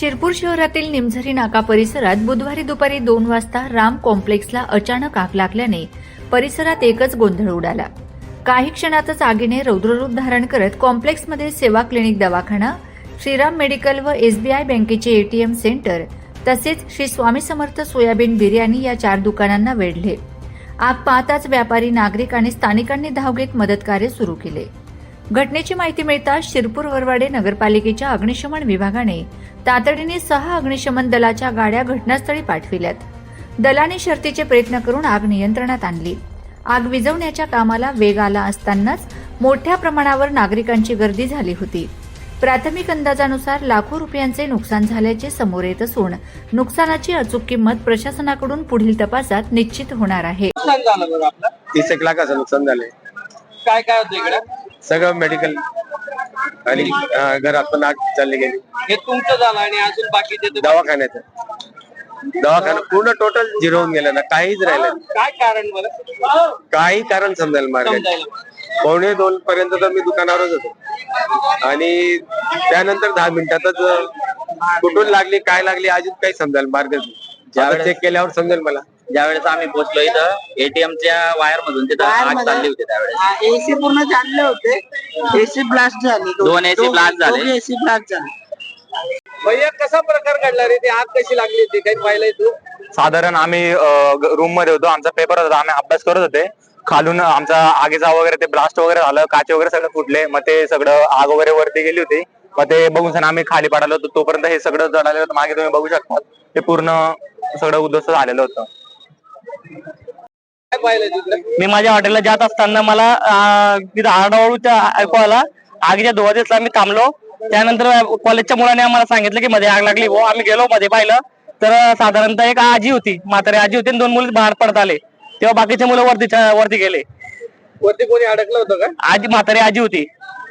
शिरपूर शहरातील निमझरी नाका परिसरात बुधवारी दुपारी दोन वाजता राम कॉम्प्लेक्सला अचानक आग लागल्याने परिसरात एकच गोंधळ उडाला. काही क्षणातच आगीने रौद्ररूप धारण करत कॉम्प्लेक्समध्ये सेवा क्लिनिक दवाखाना श्रीराम मेडिकल व एसबीआय बँकेचे एटीएम सेंटर तसेच श्री स्वामी समर्थ सोयाबीन बिर्याणी या चार दुकानांना वेढले. आग पाहताच व्यापारी नागरिक आणि स्थानिकांनी धाव घेत मदतकार्य सुरू केले. घटनेची माहिती मिळताच शिरपूर वरवाडे नगरपालिकेच्या अग्निशमन विभागाने तातडीने सहा अग्निशमन दलाच्या गाड्या घटनास्थळी पाठविल्यात. दलाने शर्तीचे प्रयत्न करून आग नियंत्रणात आणली. आग विझवण्याच्या कामाला वेग आला असतानाच मोठ्या प्रमाणावर नागरिकांची गर्दी झाली होती. प्राथमिक अंदाजानुसार लाखो रुपयांचे नुकसान झाल्याचे समोर येत असून नुकसानाची अचूक किंमत प्रशासनाकडून पुढील तपासात निश्चित होणार आहे. नुकसान झालं आपलं? तीस एक लाखाचं नुकसान झालंय. काय काय होतं इकडे? सगळं मेडिकल आणि अं, घरात पण आग चालली गेली. हे तुमचं झालं आणि अजून बाकीचे ते- दवाखान्यात दवाखाना पूर्ण टोटल झिरो होऊन गेलं ना काहीच राहिलं नाही. काय कारण काही कारण समजायला मार्ग समजायला पावणे दोन पर्यंत तर मी दुकानावरच होतो. आणि त्यानंतर दहा मिनिटातच अं, कुठून लागली काय लागली अजून काही समजायला मार्ग चेक केल्यावर समजेल मला. ज्यावेळेस आम्ही पोहोचलो इथं एटीएमच्या वायर मधून तिथं आग चालली होती त्यावेळेस. एसी पूर्ण चालले होते. एसी ब्लास्ट झाली. दोन AC blast झाले. एसी ब्लास्ट झाले. भैया कसा प्रकार घडला रे? ती आग कशी लागली होती? काही पाहिलंय तू? साधारण आम्ही रूममध्ये होतो. आमचा पेपर होता. आम्ही अभ्यास करत होते. खालून आमचा आगीचा वगैरे ते ब्लास्ट वगैरे झालं. काचे वगैरे सगळं फुटले. मग ते सगळं आग वगैरे वरती गेली होती. मग ते बघून सण आम्ही खाली पडालो होतो. तोपर्यंत हे सगळं जळालेलं होतं. मागे तुम्ही बघू शकता. ते पूर्ण सगळं उद्ध्वस्त झालेलं होतं. मी माझ्या हॉटेलला जात असताना मला आरडाओरडू ऐकू आला आगीच्या धुवा दिसला मी थांबलो. त्यानंतर कॉलेजच्या मुलाने आम्हाला सांगितलं की मध्ये आग लागली हो आम्ही गेलो मध्ये पाहिलं. तर साधारणतः एक आजी होती म्हातारी आजी होती आणि दोन मुली बाहेर पडत आले. तेव्हा बाकीचे मुलं वरती वरती गेले. वरती कोणी अडकलं होतं का? आजी म्हातारी आजी होती.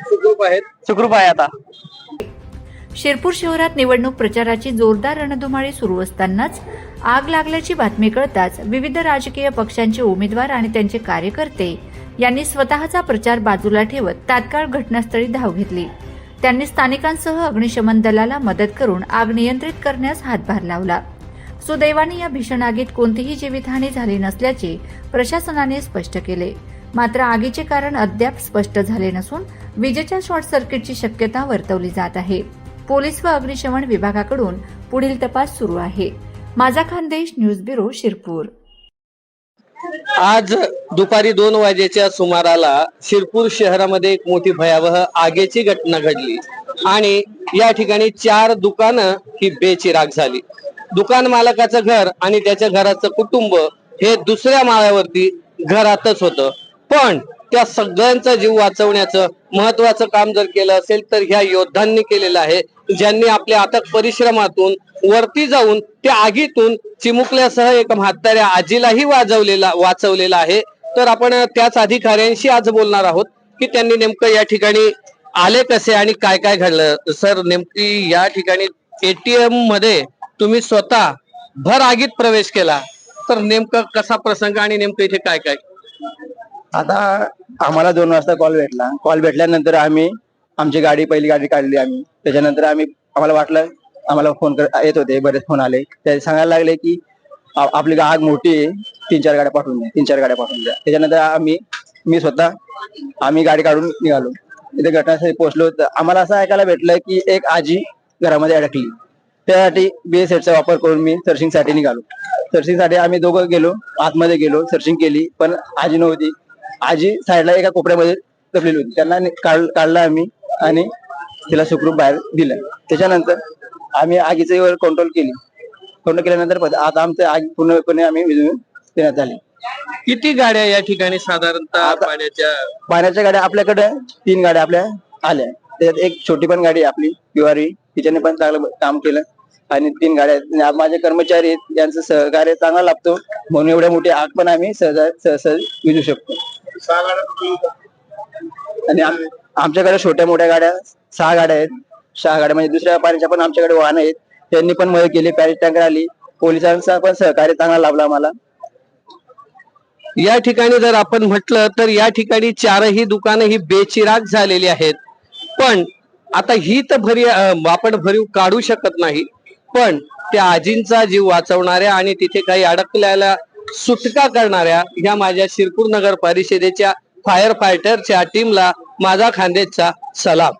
सुखरूप आहेत. सुखरूप आहे आता. शिरपूर शहरात निवडणूक प्रचाराची जोरदार रणधुमाळी सुरू असतानाच आग लागल्याची बातमी कळताच विविध राजकीय पक्षांचे उमेदवार आणि त्यांचे कार्यकर्ते यांनी स्वतःचा प्रचार बाजूला ठेवत तात्काळ घटनास्थळी धाव घेतली. त्यांनी स्थानिकांसह अग्निशमन दलाला मदत करून आग नियंत्रित करण्यास हातभार लावला. सुदैवाने या भीषण आगीत कोणतीही जीवितहानी झाली नसल्याचे प्रशासनाने स्पष्ट केले. मात्र आगीचे कारण अद्याप स्पष्ट झाले नसून विजेच्या शॉर्ट सर्किटची शक्यता वर्तवली जात आहे. पोलीस व अग्निशमन विभागाकडून पुढील तपास सुरू आहे. माझा खानदेश न्यूज ब्युरो शिरपूर. आज दुपारी दोन वाजेच्या सुमाराला शिरपूर शहरामध्ये एक मोठी भयावह आगीची घटना घडली. आणि या ठिकाणी चार दुकानं ही बेचिराग झाली. दुकान मालकाचं घर आणि त्याच्या घराचं कुटुंब हे दुसऱ्या माळ्यावरती घरातच होतं. पण त्या सगळ्यांचा जीव वाचवण्याचं महत्वाचं काम जर केलं असेल तर ह्या योद्धांनी केलेलं आहे. ज्यांनी आपल्या अथक परिश्रमातून वरती जाऊन त्या आगीतून चिमुकल्यासह एक म्हाताऱ्या आजीलाही वाजवलेला वाचवलेला आहे. तर आपण त्याच अधिकाऱ्यांशी आज बोलणार आहोत की त्यांनी नेमकं या ठिकाणी आले कसे आणि काय काय घडलं? सर नेमकी या ठिकाणी एटीएममध्ये तुम्ही स्वतः भर आगीत प्रवेश केला. तर नेमकं कसा प्रसंग आणि नेमकं इथे काय काय? आता आम्हाला दोन वाजता कॉल भेटला. कॉल भेटल्यानंतर आम्ही आमची गाडी पहिली गाडी काढली आम्ही. त्याच्यानंतर आम्ही आम्हाला वाटलं आम्हाला फोन कर येत होते बरेच फोन आले. ते सांगायला लागले की आपली आग मोठी आहे तीन चार गाड्या पाठवून द्या तीन चार गाड्या पाठवून द्या. त्याच्यानंतर आम्ही मी स्वतः आम्ही गाडी काढून निघालो. इथे घटनास्थळी पोहोचलो. तर आम्हाला असं ऐकायला भेटलं की एक आजी घरामध्ये अडकली. त्यासाठी बी एस चा वापर करून मी सर्चिंगसाठी निघालो. सर्चिंगसाठी आम्ही दोघं गेलो आतमध्ये गेलो सर्चिंग केली पण आजी नव्हती. आजी साईडला एका कोपऱ्यामध्ये दबलेली होती. त्यांना काढ- काढलं आम्ही. आणि तिला सुखरूप बाहेर दिलं. त्याच्यानंतर आम्ही आगीची वर कंट्रोल केली. कंट्रोल केल्यानंतर पद- आता आमचं आग पूर्णपणे आम्ही विझवून देण्यात झाली किती गाड्या या ठिकाणी साधारणतः आता- पाण्याच्या? पाण्याच्या गाड्या आपल्याकडे तीन गाड्या आपल्या आल्या. त्याच्यात एक छोटी पण गाडी आहे आपली किवारी तिच्याने पण चांगलं काम केलं. आणि तीन गाड्या आहेत. आणि माझे कर्मचारी आहेत. यांचं सहकार्य चांगला लागतो म्हणून एवढ्या मोठी आग पण आम्ही सहज सहज विझू शकतो. आणि आम- आमच्याकडे छोट्या मोठ्या गाड्या सहा गाड्या आहेत. सहा गाड्या म्हणजे दुसऱ्या पाण्याच्या पण आमच्याकडे वाहन आहेत. त्यांनी पण मदत केली पॅरिस टँकर आली. पोलिसांचा पण सहकार्य चांगला लाभला आम्हाला. या ठिकाणी जर आपण म्हटलं तर या ठिकाणी चारही दुकानं ही बेचिराग झालेली आहेत. पण आता ही तर भरी अं, आपण भरीव काढू शकत नाही. पण त्या आजींचा जीव वाचवणाऱ्या आणि तिथे काही अडकल्याला सुटका करणाऱ्या ह्या माझ्या शिरपूर नगर परिषदेच्या फायर फायटरच्या टीमला माझा खांदेचा सलाम.